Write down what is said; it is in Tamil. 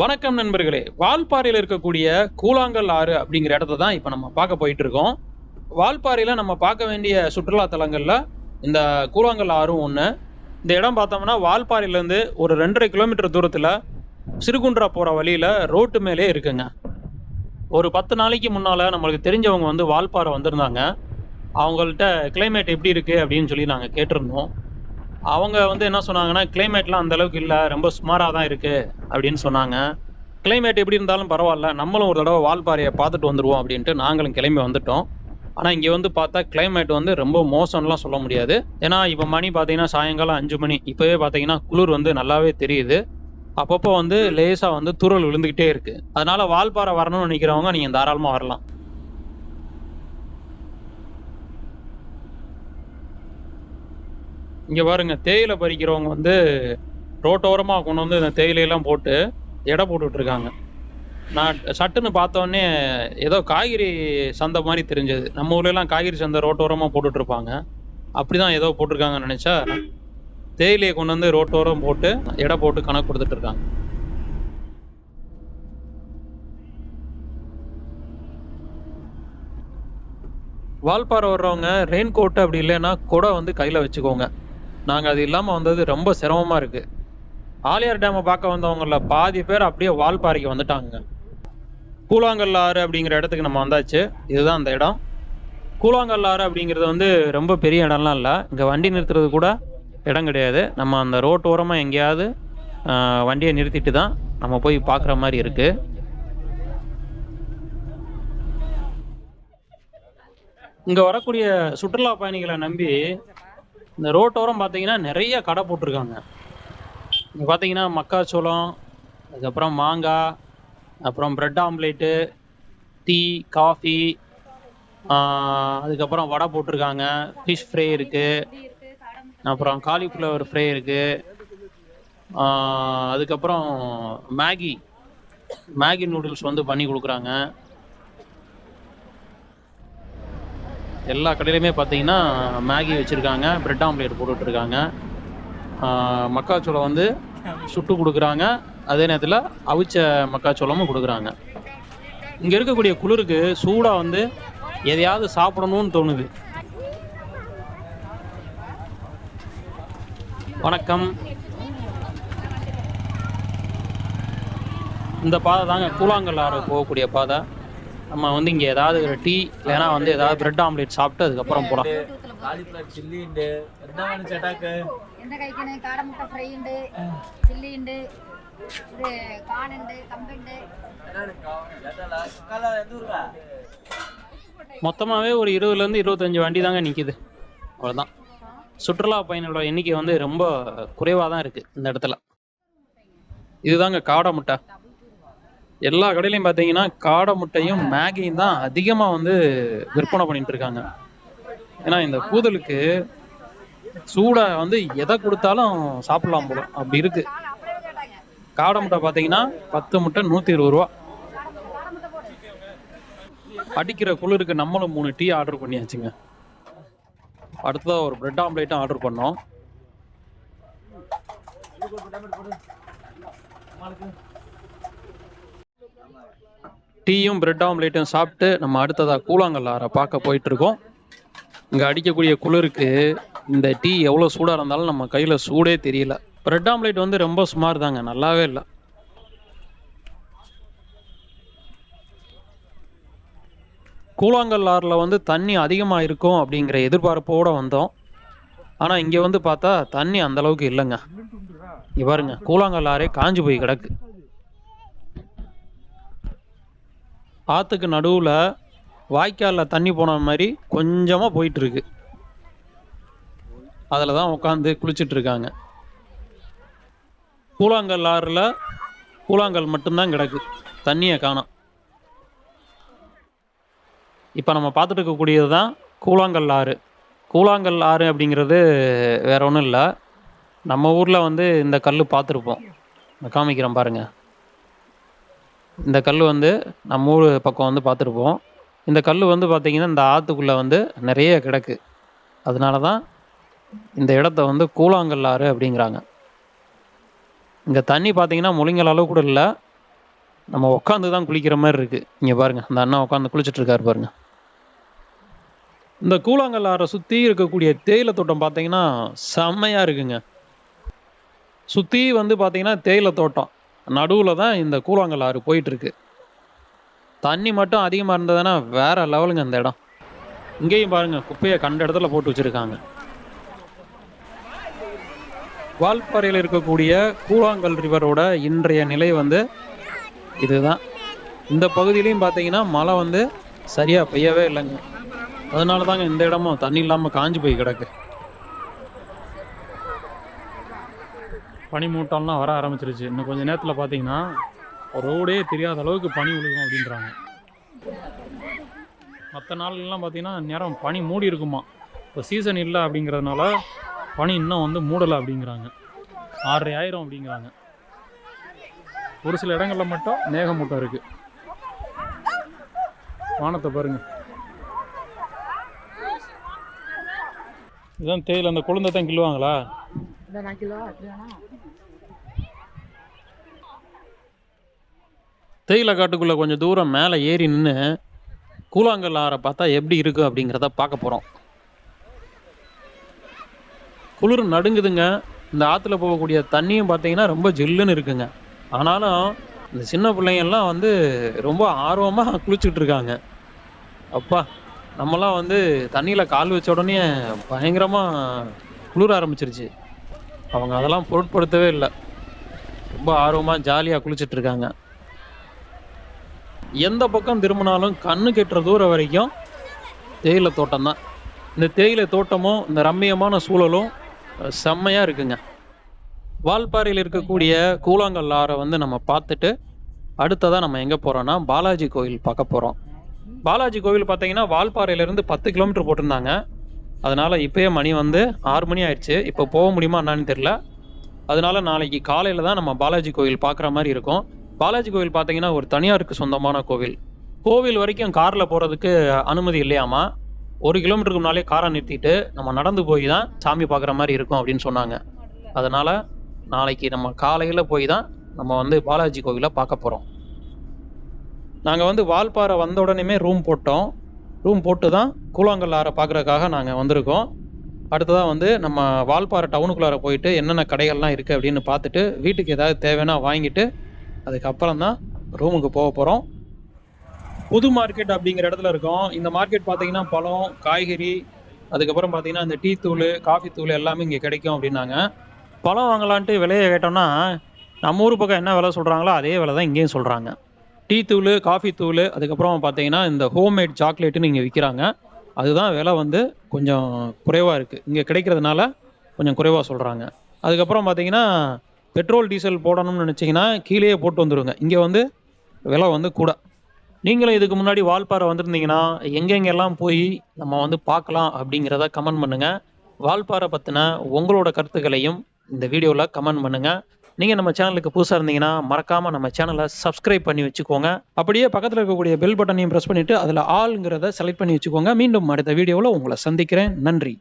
வணக்கம் நண்பர்களே. வால்பாறையில் இருக்கக்கூடிய கூழாங்கல் ஆறு அப்படிங்கிற இடத்த தான் இப்போ நம்ம பார்க்க போயிட்டு இருக்கோம். வால்பாறையில் நம்ம பார்க்க வேண்டிய சுற்றுலா தலங்களில் இந்த கூழாங்கல் ஆறும் ஒன்று இந்த இடம் பார்த்தோம்னா வால்பாறையிலேருந்து ஒரு ரெண்டரை கிலோமீட்டர் தூரத்தில் சிறுகுன்றா போகிற வழியில் ரோட்டு மேலே இருக்குங்க. ஒரு பத்து நாளைக்கு முன்னால் நம்மளுக்கு தெரிஞ்சவங்க வந்து வால்பாறை வந்திருந்தாங்க. அவங்கள்ட்ட கிளைமேட் எப்படி இருக்குது அப்படின்னு சொல்லி நாங்கள் கேட்டிருந்தோம். அவங்க வந்து என்ன சொன்னாங்கன்னா கிளைமேட்லாம் அந்த அளவுக்கு இல்லை ரொம்ப சுமாராக தான் இருக்குது அப்படின்னு சொன்னாங்க. கிளைமேட் எப்படி இருந்தாலும் பரவாயில்ல நம்மளும் ஒரு தடவை வால்பாறையை பார்த்துட்டு வந்துடுவோம் அப்படின்ட்டு நாங்களும் கிளம்பி வந்துட்டோம். ஆனால் இங்கே வந்து பார்த்தா கிளைமேட் வந்து ரொம்ப மோசம்லாம் சொல்ல முடியாது. ஏன்னா இப்போ மணி பார்த்தீங்கன்னா சாயங்காலம் அஞ்சு மணி. இப்போவே பார்த்தீங்கன்னா குளிர் வந்து நல்லாவே தெரியுது. அப்பப்போ வந்து லேசாக வந்து துரல் விழுந்துக்கிட்டே இருக்குது அதனால வால்பாறை வரணும்னு நினைக்கிறவங்க நீங்கள் தாராளமாக வரலாம். இங்கே பாருங்க தேயிலை பறிக்கிறவங்க வந்து ரோட்டோரமாக கொண்டு வந்து இந்த தேயிலையெல்லாம் போட்டு எடை போட்டுட்டு இருக்காங்க நான் சட்டுன்னு பார்த்தோன்னே ஏதோ காய்கறி சந்தை மாதிரி தெரிஞ்சது. நம்ம ஊர்லலாம் காய்கறி சந்தை ரோட்டோரமாக போட்டுட்டு இருப்பாங்க அப்படிதான் ஏதோ போட்டிருக்காங்கன்னு நினச்சா தேயிலையை கொண்டு வந்து ரோட்டோரம் போட்டு எடை போட்டு கணக்கு கொடுத்துட்டு இருக்காங்க வால்பாறை வர்றவங்க ரெயின் கோட் அப்படி இல்லைன்னா குடை வந்து கையில் வச்சுக்கோங்க. நாங்கள் அது இல்லாமல் வந்தது ரொம்ப சிரமமாக இருக்குது ஆலியார் டேமை பார்க்க வந்தவங்கள பாதி பேர் அப்படியே வால்பாறைக்கு வந்துட்டாங்க. கூழாங்கல் ஆறு அப்படிங்கிற இடத்துக்கு நம்ம வந்தாச்சு. இதுதான் அந்த இடம். கூழாங்கல் ஆறு அப்படிங்கிறது வந்து ரொம்ப பெரிய இடம்லாம் இல்லை. இங்கே வண்டி நிறுத்துறது கூட இடம் கிடையாது. நம்ம அந்த ரோட்டு ஓரமாக எங்கேயாவது வண்டியை நிறுத்திட்டு தான் நம்ம போய் பார்க்குற மாதிரி இருக்குது இங்கே வரக்கூடிய சுற்றுலா பயணிகளை நம்பி இந்த ரோட்டோரம் பார்த்தீங்கன்னா நிறைய கடை போட்டிருக்காங்க. இங்கே பார்த்தீங்கன்னா மக்காச்சோளம் அதுக்கப்புறம் மாங்காய் அப்புறம் பிரெட் ஆம்லேட்டு டீ காஃபி அதுக்கப்புறம் வடை போட்டிருக்காங்க. ஃபிஷ் ஃப்ரை இருக்குது அப்புறம் காலிஃப்ளவர் ஃப்ரை இருக்குது அதுக்கப்புறம் மேகி மேகி நூடுல்ஸ் வந்து பண்ணி கொடுக்குறாங்க. எல்லா கடையிலுமே பார்த்தீங்கன்னா மேகி வச்சுருக்காங்க பிரெட் ஆம்லேட் போட்டுட்ருக்காங்க. மக்காச்சோளம் வந்து சுட்டு கொடுக்குறாங்க. அதே நேரத்தில் அவிச்ச மக்காச்சோளமும் கொடுக்குறாங்க. இங்கே இருக்கக்கூடிய குளிருக்கு சூடாக வந்து எதையாவது சாப்பிடணும்னு தோணுது. வணக்கம். இந்த பாதை தாங்க கூழாங்கல் ஆறு போகக்கூடிய பாதை. நம்ம வந்து இங்க ஏதாவது ஒரு டீ இல்லைன்னா வந்து ஏதாவது பிரெட் ஆம்லேட் சாப்பிட்டு அதுக்கப்புறம் போகலாம் மொத்தமாவே ஒரு இருபதுல இருந்து சட்டாக்கு? என்ன கைக்கணும் காடை முட்டை இருபத்தஞ்சு வண்டி தாங்க நிற்கிது அவ்வளோதான் சுற்றுலா பயணிகளோட எண்ணிக்கை வந்து ரொம்ப குறைவாதான் இருக்கு இந்த இடத்துல. இதுதாங்க காடை முட்டை. எல்லா கடையிலையும் பார்த்தீங்கன்னா காடை முட்டையும் மேகியும் தான் அதிகமாக வந்து விற்பனை பண்ணிட்டு இருக்காங்க. ஏன்னா இந்த கூதலுக்கு சூடை வந்து எதை கொடுத்தாலும் சாப்பிடலாம் போல. அப்படி இருக்கு. காடை முட்டை பார்த்தீங்கன்னா பத்து முட்டை நூற்றி இருபது ரூபா. அடிக்கிற குளிருக்கு நம்மளும் மூணு டீ ஆர்டர் பண்ணியாச்சுங்க. அடுத்ததா ஒரு பிரெட் ஆம்லேட்டும் ஆர்டர் பண்ணோம். டீயும் பிரெட் ஆம்லேட்டும் சாப்பிட்டு நம்ம அடுத்ததாக கூழாங்கல் ஆறை பார்க்க போயிட்டு இருக்கோம் இங்கே அடிக்கக்கூடிய குளிருக்கு இந்த டீ எவ்வளோ சூடாக இருந்தாலும் நம்ம கையில் சூடே தெரியல. பிரெட் ஆம்லேட் வந்து ரொம்ப சுமார் தாங்க நல்லாவே இல்லை. கூழாங்கல் ஆறில் வந்து தண்ணி அதிகமாக இருக்கும் அப்படிங்கிற எதிர்பார்ப்போடு வந்தோம். ஆனால் இங்கே வந்து பார்த்தா தண்ணி அந்த அளவுக்கு இல்லைங்க. இங்கே பாருங்க கூழாங்கல் ஆறே காஞ்சி போய் கிடக்கு. ஆற்றுக்கு நடுவில் வாய்க்காலில் தண்ணி போன மாதிரி கொஞ்சமாக போயிட்டுருக்கு. அதில் தான் உட்காந்து குளிச்சிட்ருக்காங்க. கூழாங்கல் ஆறில் கூழாங்கல் மட்டும்தான் கிடக்கு. தண்ணியை காணோம் இப்போ நம்ம பார்த்துட்டு இருக்கக்கூடியது தான் கூழாங்கல் ஆறு. கூழாங்கல் ஆறு அப்படிங்கிறது வேற ஒன்றும் இல்லை. நம்ம ஊரில் வந்து இந்த கல் பார்த்துருப்போம் காமிக்கிறேன் பாருங்கள் இந்த கல் வந்து நம்ம ஊர் பக்கம் வந்து பார்த்துருப்போம். இந்த கல் வந்து பார்த்தீங்கன்னா இந்த ஆற்றுக்குள்ளே வந்து நிறைய கிடக்கு. அதனால தான் இந்த இடத்த வந்து கூழாங்கல் ஆறு அப்படிங்கிறாங்க. இங்கே தண்ணி பார்த்தீங்கன்னா முழுங்கல் அளவு கூட இல்லை. நம்ம உட்காந்து தான் குளிக்கிற மாதிரி இருக்குது இங்கே பாருங்கள் அந்த அண்ணா உட்காந்து குளிச்சிட்ருக்காரு பாருங்கள் பாருங்க. இந்த கூழாங்கல் ஆறை சுற்றி இருக்கக்கூடிய தேயிலை தோட்டம் பார்த்தீங்கன்னா செம்மையாக இருக்குங்க. சுற்றி வந்து பார்த்தீங்கன்னா தேயிலை தோட்டம். நடுவில் தான் இந்த கூழாங்கல் ஆறு போயிட்டுருக்கு. தண்ணி மட்டும் அதிகமாக இருந்ததுன்னா வேற லெவலுங்க அந்த இடம். இங்கேயும் பாருங்க குப்பையை கண்ட இடத்துல போட்டு வச்சிருக்காங்க. வால்பாறையில் இருக்கக்கூடிய கூழாங்கல் ரிவரோட இன்றைய நிலை வந்து இதுதான். இந்த பகுதியிலையும் பார்த்தீங்கன்னா மழை வந்து சரியாக பெய்யவே இல்லைங்க. அதனால தாங்க இந்த இடமும் தண்ணி இல்லாமல் காஞ்சு போய் கிடக்கு. பனிமூட்டம்லாம் வர ஆரம்பிச்சிருச்சு. இன்னும் கொஞ்சம் நேரத்தில் பார்த்தீங்கன்னா ரோடே தெரியாத அளவுக்கு பனி விழுகும் அப்படின்றாங்க. மற்ற நாள்லாம் பார்த்தீங்கன்னா நேரம் பனி மூடி இருக்குமா? இப்போ சீசன் இல்லை அப்படிங்கிறதுனால பனி இன்னும் வந்து மூடலை அப்படிங்கிறாங்க. ஆறரை ஆயிரம் அப்படிங்கிறாங்க. ஒரு சில இடங்களில் மட்டும் மேகமூட்டம் இருக்குது வானத்தை பாருங்க. இதான் தேயிலை அந்த குழந்தை தான் கிள்ளுவாங்களா? தேயிலை காட்டுக்குள்ள கொஞ்சம் தூரம் மேலே ஏறி நின்று கூழாங்கல் ஆற பார்த்தா எப்படி இருக்கு அப்படிங்கிறத பார்க்க போறோம். குளிர் நடுங்குதுங்க. இந்த ஆத்துல போகக்கூடிய தண்ணியும் பார்த்தீங்கன்னா ரொம்ப ஜில்லுன்னு இருக்குங்க. ஆனாலும் இந்த சின்ன பிள்ளைங்கள்லாம் வந்து ரொம்ப ஆர்வமா குளிச்சுட்டு இருக்காங்க. அப்பா நம்மலாம் வந்து தண்ணியில கால் வச்ச உடனே பயங்கரமா குளிர ஆரம்பிச்சிருச்சு. அவங்க அதெல்லாம் பொருட்படுத்தவே இல்லை. ரொம்ப ஆர்வமாக ஜாலியாக குளிச்சுட்டு இருக்காங்க எந்த பக்கம் திரும்பினாலும் கண்ணு கெட்டுற தூரம் வரைக்கும் தேயிலை தோட்டம் தான் இந்த தேயிலை தோட்டமும் இந்த ரம்மியமான சூழலும் செம்மையாக இருக்குங்க. வால்பாறையில் இருக்கக்கூடிய கூழாங்கல் ஆறை வந்து நம்ம பார்த்துட்டு அடுத்ததாக நம்ம எங்கே போகிறோன்னா பாலாஜி கோயில் பார்க்க போகிறோம் பாலாஜி கோவில் பார்த்தீங்கன்னா வால்பாறையிலேருந்து பத்து கிலோமீட்டர் போட்டிருந்தாங்க. அதனால் இப்போயே மணி வந்து ஆறு மணி ஆயிடுச்சு. இப்போ போக முடியுமா என்னான்னு தெரில அதனால நாளைக்கு காலையில் தான் நம்ம பாலாஜி கோயில் பார்க்குற மாதிரி இருக்கும். பாலாஜி கோவில் பார்த்தீங்கன்னா ஒரு தனியாருக்கு சொந்தமான கோவில். கோவில் வரைக்கும் காரில் போகிறதுக்கு அனுமதி இல்லையாமா? ஒரு கிலோமீட்டருக்கு முன்னாலே காரை நிறுத்திட்டு நம்ம நடந்து போய் தான் சாமி பார்க்குற மாதிரி இருக்கும் அப்படின்னு சொன்னாங்க. அதனால் நாளைக்கு நம்ம காலையில் போய் தான் நம்ம வந்து பாலாஜி கோவிலை பார்க்க போகிறோம் நாங்கள் வந்து வால்பாறை வந்த உடனேமே ரூம் போட்டோம். ரூம் போட்டு தான் கூழாங்கல் ஆற பார்க்கறதுக்காக நாங்கள் வந்திருக்கோம். அடுத்ததாக வந்து நம்ம வால்பாறை டவுனுக்குள்ளார போயிட்டு என்னென்ன கடைகள்லாம் இருக்குது அப்படின்னு பார்த்துட்டு வீட்டுக்கு ஏதாவது தேவைன்னா வாங்கிட்டு அதுக்கப்புறம் தான் ரூமுக்கு போக போகிறோம் புது மார்க்கெட் அப்படிங்கிற இடத்துல இருக்கோம். இந்த மார்க்கெட் பார்த்தீங்கன்னா பழம் காய்கறி அதுக்கப்புறம் பார்த்தீங்கன்னா இந்த டீ தூள் காஃபி தூள் எல்லாமே இங்கே கிடைக்கும் அப்படின்னாங்க. பழம் வாங்கலான்ட்டு விலையை கேட்டோம்னா நம்ம ஊர் பக்கம் என்ன விலை சொல்கிறாங்களோ அதே விலை தான் இங்கேயும் சொல்கிறாங்க டீ தூள் காஃபி தூள் அதுக்கப்புறம் பார்த்தீங்கன்னா இந்த ஹோம்மேட் சாக்லேட்டுன்னு இங்கே விற்கிறாங்க அதுதான் விலை வந்து கொஞ்சம் குறைவாக இருக்குது இங்கே கிடைக்கிறதுனால கொஞ்சம் குறைவாக சொல்கிறாங்க அதுக்கப்புறம் பார்த்தீங்கன்னா பெட்ரோல் டீசல் போடணும்னு நினச்சிங்கன்னா கீழேயே போட்டு வந்துடுங்க இங்கே வந்து விலை வந்து கூட. நீங்களும் இதுக்கு முன்னாடி வால்பாறை வந்திருந்தீங்கன்னா எங்கெங்கெல்லாம் போய் நம்ம வந்து பார்க்கலாம் அப்படிங்கிறத கமெண்ட் பண்ணுங்கள் வால்பாறை பற்றின உங்களோட கருத்துக்களையும் இந்த வீடியோவில் கமெண்ட் பண்ணுங்கள் நீங்கள் நம்ம சேனலுக்கு புதுசாக இருந்தீங்கன்னா மறக்காமல் நம்ம சேனலை சப்ஸ்கிரைப் பண்ணி வச்சுக்கோங்க. அப்படியே பக்கத்தில் இருக்கக்கூடிய பெல் பட்டனையும் ப்ரெஸ் பண்ணிவிட்டு அதில் ஆளுங்கிறத செலக்ட் பண்ணி வச்சுக்கோங்க. மீண்டும் அடுத்த வீடியோவில் உங்களை சந்திக்கிறேன். நன்றி.